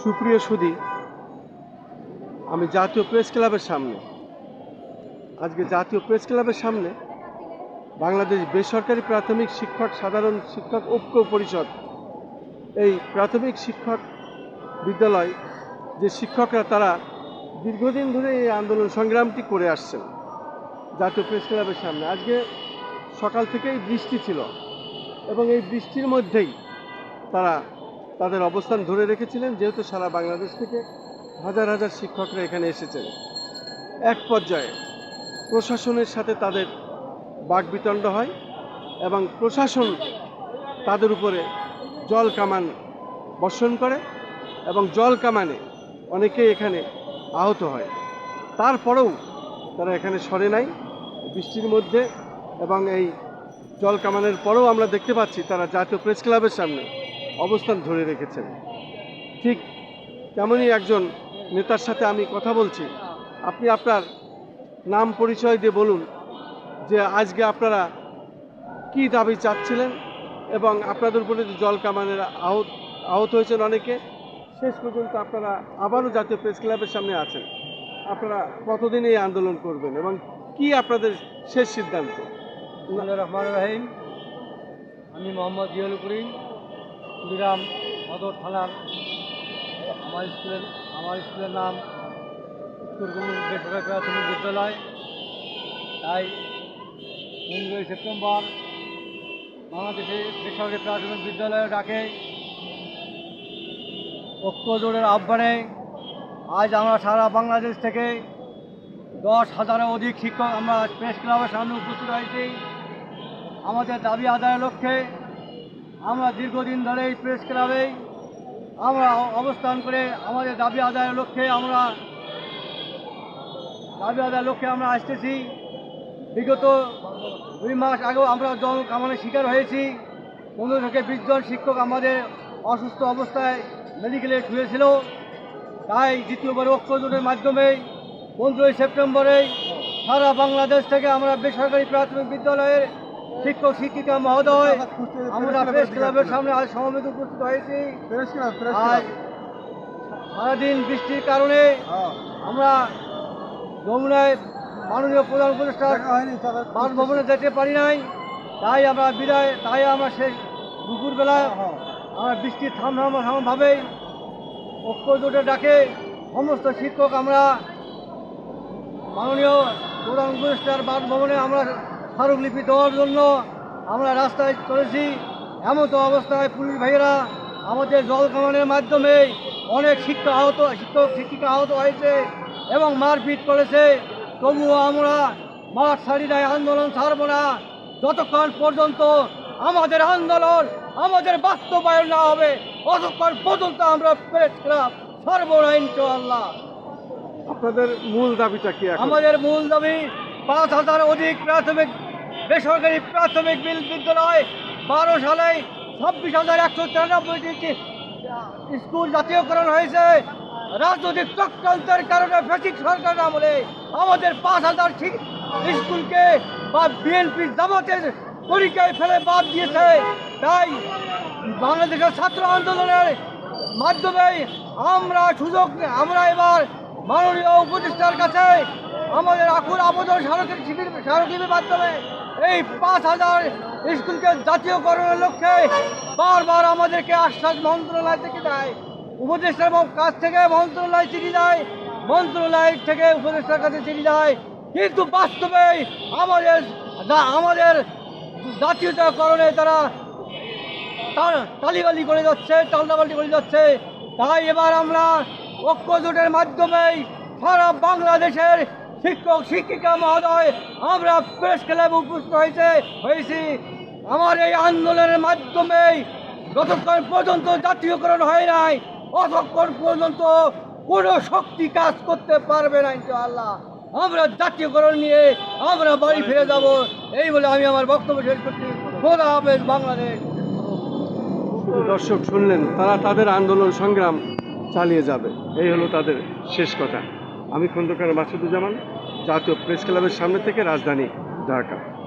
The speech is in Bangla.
সুপ্রিয় সুদী আমি জাতীয় প্রেস ক্লাবের সামনে, আজকে জাতীয় প্রেস ক্লাবের সামনে বাংলাদেশ বেসরকারি প্রাথমিক শিক্ষক, সাধারণ শিক্ষক ঐক্য পরিষদ, এই প্রাথমিক শিক্ষক বিদ্যালয় যে শিক্ষকরা তারা দীর্ঘদিন ধরে এই আন্দোলন সংগ্রামটি করে আসছেন জাতীয় প্রেস ক্লাবের সামনে। আজকে সকাল থেকেই বৃষ্টি ছিল এবং এই বৃষ্টির মধ্যেই তারা তাদের অবস্থান ধরে রেখেছিলেন, যেহেতু সারা বাংলাদেশ থেকে হাজার হাজার শিক্ষকরা এখানে এসেছেন। এক পর্যায়ে প্রশাসনের সাথে তাদের বাকবিতণ্ড হয় এবং প্রশাসন তাদের উপরে জল কামান বর্ষণ করে এবং জল কামানে অনেকেই এখানে আহত হয়। তারপরেও তারা এখানে সরে নাই, বৃষ্টির মধ্যে এবং এই জল কামানের পরেও আমরা দেখতে পাচ্ছি তারা জাতীয় প্রেস ক্লাবের সামনে অবস্থান ধরে রেখেছেন। ঠিক তেমনই একজন নেতার সাথে আমি কথা বলছি। আপনি আপনার নাম পরিচয় দিয়ে বলুন যে আজকে আপনারা কি দাবি চাচ্ছিলেন এবং আপনাদের উপরে যে জল কামানের আহত আহত হয়েছেন অনেকে, শেষ পর্যন্ত আপনারা আবারও জাতীয় প্রেস ক্লাবের সামনে আছেন। আপনারা কতদিন এই আন্দোলন করবেন এবং কি আপনাদের শেষ সিদ্ধান্ত? রহমান রাহিম। আমি মোহাম্মদ জিয়াউল কুড়িরাম সদর থানার আমার স্কুলের আমার স্কুলের নাম উত্তরগুলি বেসরকারি প্রাথমিক বিদ্যালয়। তাই পনেরোই সেপ্টেম্বর বাংলাদেশে বেসরকারি প্রাথমিক বিদ্যালয়ে ডাকে ঐক্য জোটের আহ্বানে আজ আমরা সারা বাংলাদেশ থেকে দশ হাজারের অধিক শিক্ষক আমরা প্রেস ক্লাবের সামনে উপস্থিত হয়েছি। আমাদের দাবি আদায়ের লক্ষ্যে আমরা দীর্ঘদিন ধরে এই প্রেস ক্লাবেই আমরা অবস্থান করে আমাদের দাবি আদায়ের লক্ষ্যে আমরা দাবি আদায়ের লক্ষ্যে আমরা আসতেছি। বিগত দুই মাস আগেও আমরা জল কামানের শিকার হয়েছি। পনেরো থেকে বিশ জন শিক্ষক আমাদের অসুস্থ অবস্থায় মেডিকেলে শুয়েছিল। তাই দ্বিতীয়বার ঐক্যজোটের মাধ্যমে পনেরোই সেপ্টেম্বরে সারা বাংলাদেশ থেকে আমরা বেসরকারি প্রাথমিক বিদ্যালয়ের শিক্ষক শিক্ষিকা মহোদয় আমরা প্রেস ক্লাবের সামনে আজ সমবেত উপস্থিত হয়েছি। আজ সারাদিন বৃষ্টির কারণে আমরা যমুনায় মাননীয় প্রধান উপদেষ্টার বাসভবনে যেতে পারি নাই। তাই আমরা বিদায় তাই আমরা শেষ দুপুরবেলা আমরা বৃষ্টির থাম থাম থামভাবেই ঐক্য জোটে ডাকে সমস্ত শিক্ষক আমরা মাননীয় প্রধান উপদেষ্টার বাসভবনে আমরা স্মারকলিপি দেওয়ার জন্য আমরা রাস্তায় চলেছি। এমন তো অবস্থায় পুলিশ ভাইয়েরা আমাদের জল কামানের মাধ্যমে অনেক শিক্ষা আহত শিক্ষক শিক্ষিকা আহত হয়েছে এবং মারপিট করেছে। তবুও আমরা মাঠ ছাড়ি নাই আন্দোলন ছাড়ব না। যতক্ষণ পর্যন্ত আমাদের আন্দোলন আমাদের বাস্তবায়ন না হবে ততক্ষণ পর্যন্ত আমরা প্রেস ক্লাব ছাড়বো না আপনাদের মূল দাবিটা কি আমাদের মূল দাবি পাঁচ হাজার অধিক প্রাথমিক বেসরকারি প্রাথমিক বিদ্যালয়, বারো সালে ছাব্বিশ হাজার একশো তিরানব্বইটি স্কুল জাতীয়করণ হয়েছে। রাজনৈতিক চক্রান্তের কারণে ফেসিক সরকার আমলে আমাদের পাঁচ হাজার স্কুলকে বা বিএনপি জামাতের তরিকায় ফেলে বাদ দিয়েছে। তাই বাংলাদেশের ছাত্র আন্দোলনের মাধ্যমে আমরা সুযোগ আমরা এবার মাননীয় উপদেষ্টার কাছে আমাদের আকুল আবেদন স্মারকের শিবির স্মারকলিপির মাধ্যমে এই পাঁচ হাজার স্কুলকে জাতীয়করণের লক্ষ্যে বারবার আমাদেরকে আশ্বাস মন্ত্রণালয় থেকে দেয়। উপদেষ্টার কাছ থেকে মন্ত্রণালয় চিঠি দেয়, মন্ত্রণালয় থেকে উপদেষ্টার কাছে চিঠি দেয়। কিন্তু বাস্তবে আমাদের আমাদের জাতীয়তাকরণে তারা তালিবালি করে যাচ্ছে, টালটাপাল্টি করে যাচ্ছে। তাই এবার আমরা ঐক্য জোটের মাধ্যমেই সারা বাংলাদেশের শিক্ষক, শিক্ষিকা মহোদয়, আমরা প্রেস ক্লাবে উপস্থিত হয়েছে, হয়েছি। আমার এই আন্দোলনের মাধ্যমেই যতক্ষণ পর্যন্ত জাতীয়করণ হয় নাই, ততক্ষণ পর্যন্ত কোনো শক্তি কাজ করতে পারবে না, ইনশাআল্লাহ। আমরা জাতীয়করণ নিয়ে আমরা বাড়ি ফিরে যাব, এই বলে আমি আমার বক্তব্য শেষ করছি। খোদা হাফেজ বাংলাদেশ। দর্শক শুনলেন, তারা তাদের আন্দোলন সংগ্রাম চালিয়ে যাবে। এই হলো তাদের শেষ কথা। আমি খন্দকার মাসুদুজ্জামান জাতীয় প্রেস ক্লাবের সামনে থেকে রাজধানী ঢাকা।